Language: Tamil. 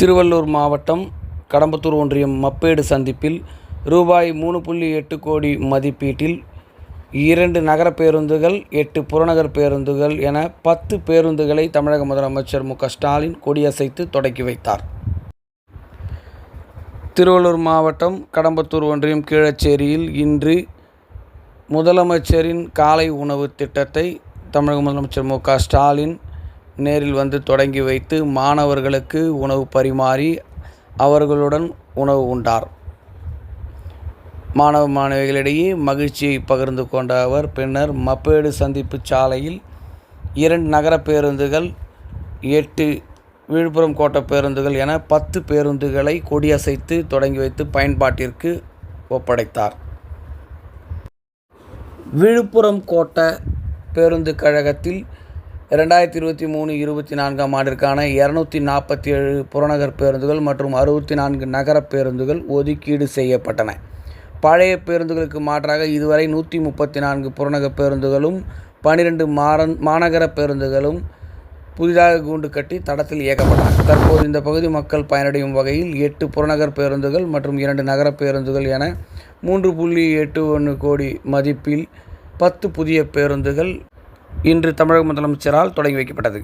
திருவள்ளூர் மாவட்டம் கடம்பத்தூர் ஒன்றியம் மப்பேடு சந்திப்பில் ரூபாய் மூணு புள்ளி எட்டு கோடி மதிப்பீட்டில் இரண்டு நகர பேருந்துகள் எட்டு புறநகர் பேருந்துகள் என பத்து பேருந்துகளை தமிழக முதலமைச்சர் மு க ஸ்டாலின் கொடியசைத்து தொடக்கி வைத்தார். திருவள்ளூர் மாவட்டம் கடம்பத்தூர் ஒன்றியம் கீழச்சேரியில் இன்று முதலமைச்சரின் காலை உணவு திட்டத்தை தமிழக முதலமைச்சர் மு க ஸ்டாலின் நேரில் வந்து தொடங்கி வைத்து மாணவர்களுக்கு உணவு பரிமாறி அவர்களுடன் உணவு உண்டார். மாணவ மாணவிகளிடையே மகிழ்ச்சியை பகிர்ந்து கொண்ட அவர் பின்னர் மப்பேடு சந்திப்பு சாலையில் இரண்டு நகர பேருந்துகள் எட்டு விழுப்புரம் கோட்டை பேருந்துகள் என பத்து பேருந்துகளை கொடியசைத்து தொடங்கி வைத்து பயன்பாட்டிற்கு ஒப்படைத்தார். விழுப்புரம் கோட்டை பேருந்து கழகத்தில் ரெண்டாயிரத்தி இருபத்தி மூணு இருபத்தி நான்காம் ஆண்டிற்கான இரநூத்தி நாற்பத்தி ஏழு புறநகர் பேருந்துகள் மற்றும் அறுபத்தி நான்கு நகர பேருந்துகள் ஒதுக்கீடு செய்யப்பட்டன. பழைய பேருந்துகளுக்கு மாற்றாக இதுவரை நூற்றி முப்பத்தி நான்கு புறநகர் பேருந்துகளும் பன்னிரெண்டு மாறன் மாநகர பேருந்துகளும் புதிதாக கூண்டு கட்டி தடத்தில் இயக்கப்பட்டன. தற்போது இந்த பகுதி மக்கள் பயனடையும் வகையில் எட்டு புறநகர் பேருந்துகள் மற்றும் இரண்டு நகர பேருந்துகள் என மூன்று புள்ளி எட்டு ஒன்று கோடி மதிப்பில் பத்து புதிய பேருந்துகள் இன்று தமிழக முதலமைச்சரால் தொடங்கி வைக்கப்பட்டது.